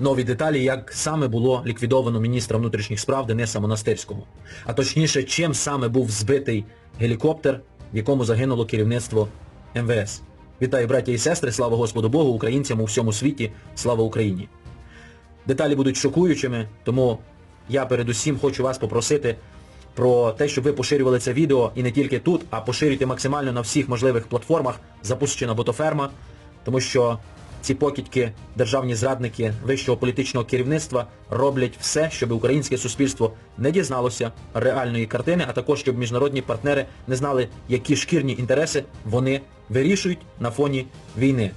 нові деталі, як саме було ліквідовано міністра внутрішніх справ Дениса Монастирського. А точніше, чим саме був збитий гелікоптер, в якому загинуло керівництво МВС. Вітаю, браття і сестри, слава Господу Богу, українцям у всьому світі, слава Україні. Деталі будуть шокуючими, тому я передусім хочу вас попросити про те, щоб ви поширювали це відео і не тільки тут, а поширюйте максимально на всіх можливих платформах, запущена ботоферма, тому що ці покидьки, державні зрадники вищого політичного керівництва роблять все, щоб українське суспільство не дізналося реальної картини, а також щоб міжнародні партнери не знали, які шкірні інтереси вони вирішують на фоні війни.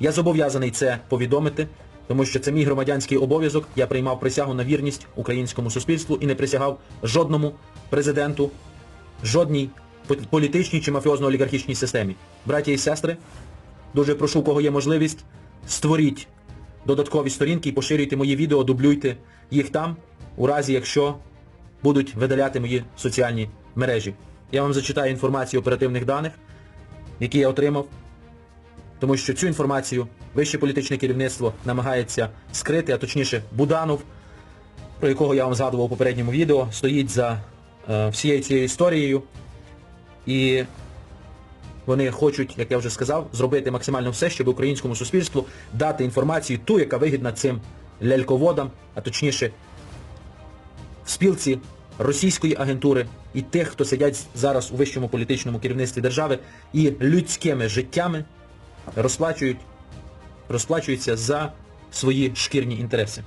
Я зобов'язаний це повідомити, тому що це мій громадянський обов'язок. Я приймав присягу на вірність українському суспільству і не присягав жодному президенту, жодній політичній чи мафіозно-олігархічній системі. Браті і сестри, дуже прошу, кого є можливість, створіть додаткові сторінки і поширюйте мої відео, дублюйте їх там, у разі якщо будуть видаляти мої соціальні мережі. Я вам зачитаю інформацію оперативних даних, які я отримав, тому що цю інформацію вище політичне керівництво намагається скрити, а точніше Буданов, про якого я вам згадував у попередньому відео, стоїть за е, всією цією історією. І вони хочуть, як я вже сказав, зробити максимально все, щоб українському суспільству дати інформацію ту, яка вигідна цим ляльководам, а точніше в спілці російської агентури і тих, хто сидять зараз у вищому політичному керівництві держави і людськими життями розплачують, розплачуються за свої шкірні інтереси.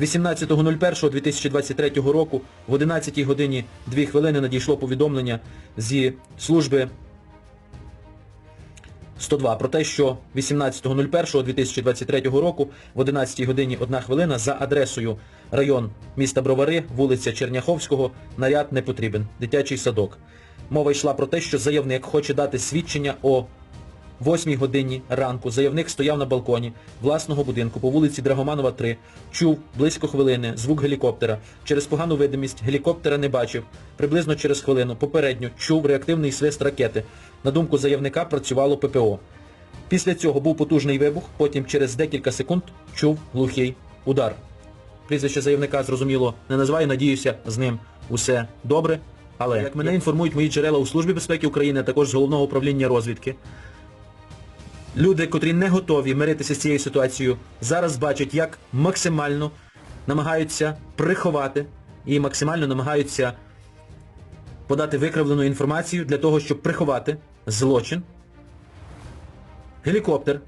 18.01.2023 року в 11 годині 2 хвилини надійшло повідомлення зі служби 102 про те, що 18.01.2023 року в 11 годині 1 хвилина за адресою район міста Бровари, вулиця Черняховського, наряд не потрібен, дитячий садок. Мова йшла про те, що заявник хоче дати свідчення о 8 годині ранку заявник стояв на балконі власного будинку по вулиці Драгоманова 3, чув близько хвилини звук гелікоптера. Через погану видимість гелікоптера не бачив. Приблизно через хвилину попередньо чув реактивний свист ракети. На думку заявника працювало ППО. Після цього був потужний вибух, потім через декілька секунд чув глухий удар. Прізвище заявника, зрозуміло, не називаю, надіюся, з ним усе добре. Але, як мене інформують мої джерела у Службі безпеки України, а також з Головного управління розвідки, люди, котрі не готові миритися з цією ситуацією, зараз бачать, як максимально намагаються приховати і максимально намагаються подати викривлену інформацію для того, щоб приховати злочин. Гелікоптер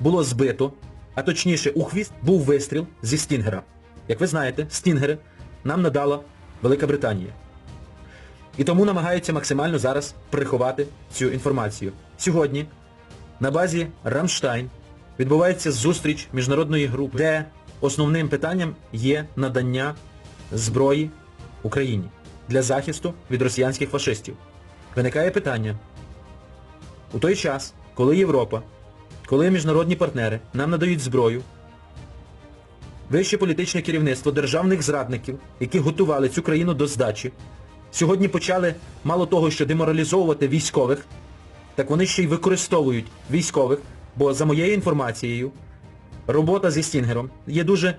було збито, а точніше у хвіст був вистріл зі Стінгера. Як ви знаєте, Стінгери нам надала Велика Британія. І тому намагаються максимально зараз приховати цю інформацію. Сьогодні на базі Рамштайн відбувається зустріч міжнародної групи, де основним питанням є надання зброї Україні для захисту від росіянських фашистів. Виникає питання, у той час, коли Європа, коли міжнародні партнери нам надають зброю, вище політичне керівництво державних зрадників, які готували цю країну до здачі, сьогодні почали мало того, що деморалізовувати військових, так вони ще й використовують військових, бо за моєю інформацією, робота зі Стінгером є дуже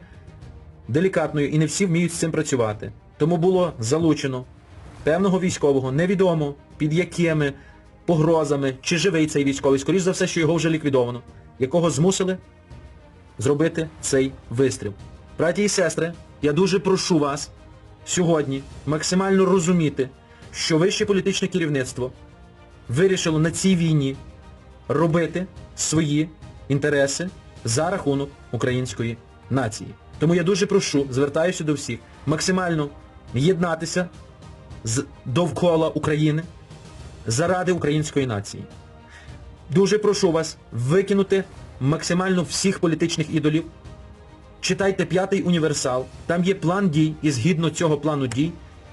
делікатною і не всі вміють з цим працювати. Тому було залучено певного військового, невідомо під якими погрозами, чи живий цей військовий, скоріш за все, що його вже ліквідовано, якого змусили зробити цей вистріл. Браті і сестри, я дуже прошу вас сьогодні максимально розуміти, що вище політичне керівництво вирішило на цій війні робити свої інтереси за рахунок української нації. Тому я дуже прошу, звертаюся до всіх, максимально єднатися з довкола України заради української нації. Дуже прошу вас викинути максимально всіх політичних ідолів. Читайте п'ятий універсал. Там є план дій, і згідно цього плану дій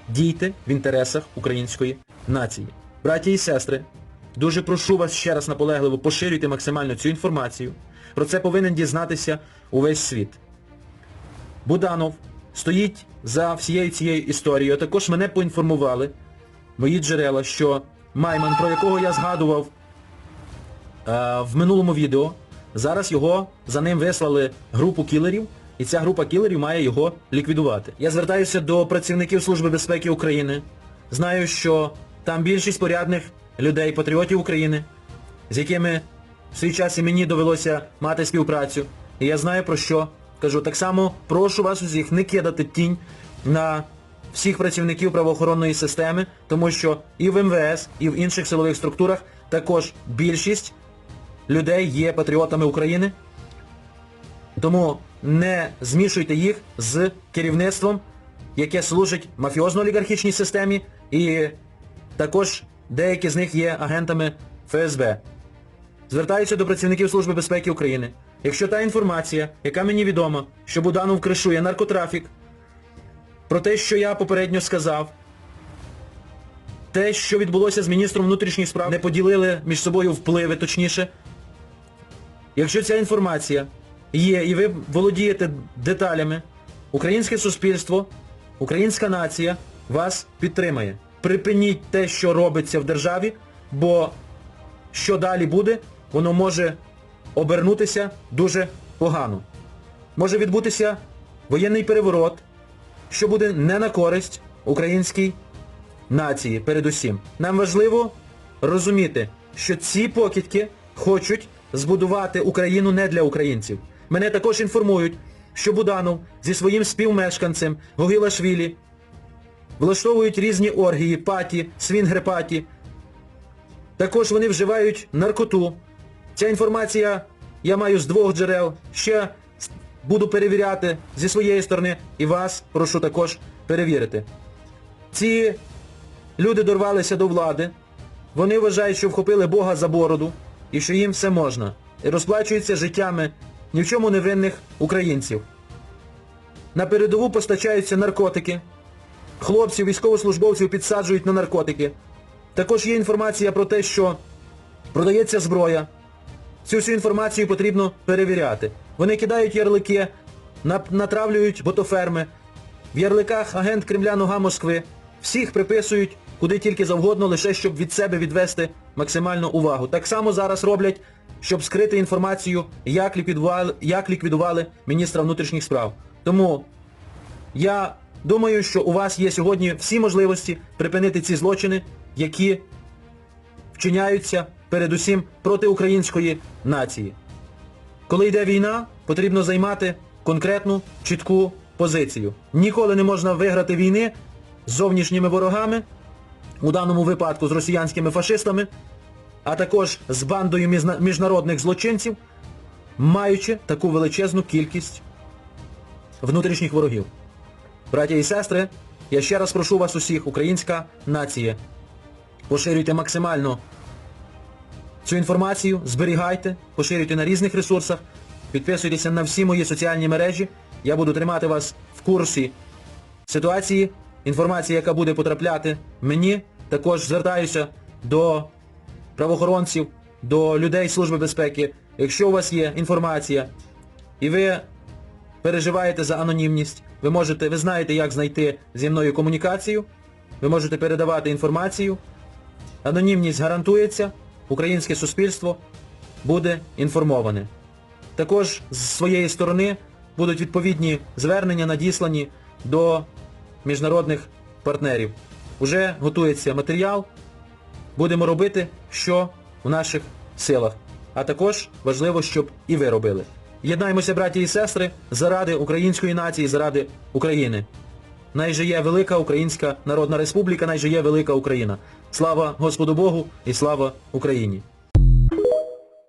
дійте в інтересах української нації. Браті і сестри, дуже прошу вас ще раз наполегливо поширюйте максимально цю інформацію. Про це повинен дізнатися увесь світ. Буданов стоїть за всією цією історією. Також мене поінформували мої джерела, що Майман, про якого я згадував е, в минулому відео, Зараз його за ним вислали групу кілерів, і ця група кілерів має його ліквідувати. Я звертаюся до працівників Служби безпеки України. Знаю, що там більшість порядних людей, патріотів України, з якими в свій час і мені довелося мати співпрацю. І я знаю про що. Кажу, так само прошу вас усіх не кидати тінь на всіх працівників правоохоронної системи, тому що і в МВС, і в інших силових структурах також більшість людей є патріотами України. Тому не змішуйте їх з керівництвом, яке служить мафіозно-олігархічній системі, і також деякі з них є агентами ФСБ. Звертаюся до працівників Служби безпеки України. Якщо та інформація, яка мені відома, що Буданов кришує наркотрафік, про те, що я попередньо сказав, те, що відбулося з міністром внутрішніх справ, не поділили між собою впливи, точніше. Якщо ця інформація є і ви володієте деталями, українське суспільство, українська нація вас підтримає. Припиніть те, що робиться в державі, бо що далі буде, воно може обернутися дуже погано. Може відбутися воєнний переворот, що буде не на користь українській нації передусім. Нам важливо розуміти, що ці покидьки хочуть збудувати Україну не для українців. Мене також інформують, що Буданов зі своїм співмешканцем Гогілашвілі влаштовують різні оргії, паті, свінгер-паті. Також вони вживають наркоту. Ця інформація я маю з двох джерел. Ще буду перевіряти зі своєї сторони і вас прошу також перевірити. Ці люди дорвалися до влади, вони вважають, що вхопили Бога за бороду і що їм все можна. І розплачуються життями ні в чому невинних українців. На передову постачаються наркотики. Хлопців, військовослужбовців підсаджують на наркотики. Також є інформація про те, що продається зброя. Цю всю інформацію потрібно перевіряти. Вони кидають ярлики, натравлюють ботоферми. В ярликах агент Кремля Нога Москви. Всіх приписують куди тільки завгодно, лише щоб від себе відвести максимальну увагу. Так само зараз роблять, щоб скрити інформацію, як ліквідували, як ліквідували міністра внутрішніх справ. Тому я думаю, що у вас є сьогодні всі можливості припинити ці злочини, які вчиняються передусім проти української нації. Коли йде війна, потрібно займати конкретну, чітку позицію. Ніколи не можна виграти війни з зовнішніми ворогами, у даному випадку з росіянськими фашистами, а також з бандою міжнародних злочинців, маючи таку величезну кількість внутрішніх ворогів. Браті і сестри, я ще раз прошу вас усіх, українська нація, поширюйте максимально цю інформацію, зберігайте, поширюйте на різних ресурсах, підписуйтеся на всі мої соціальні мережі. Я буду тримати вас в курсі ситуації, інформації, яка буде потрапляти мені. Також звертаюся до правоохоронців, до людей Служби безпеки. Якщо у вас є інформація і ви переживаєте за анонімність, ви можете, ви знаєте, як знайти зі мною комунікацію, ви можете передавати інформацію. Анонімність гарантується, українське суспільство буде інформоване. Також з своєї сторони будуть відповідні звернення надіслані до міжнародних партнерів. Уже готується матеріал, будемо робити, що в наших силах. А також важливо, щоб і ви робили. Єднаймося, браті і сестри, заради української нації, заради України. Найже є велика Українська Народна Республіка, найже є велика Україна. Слава Господу Богу і слава Україні!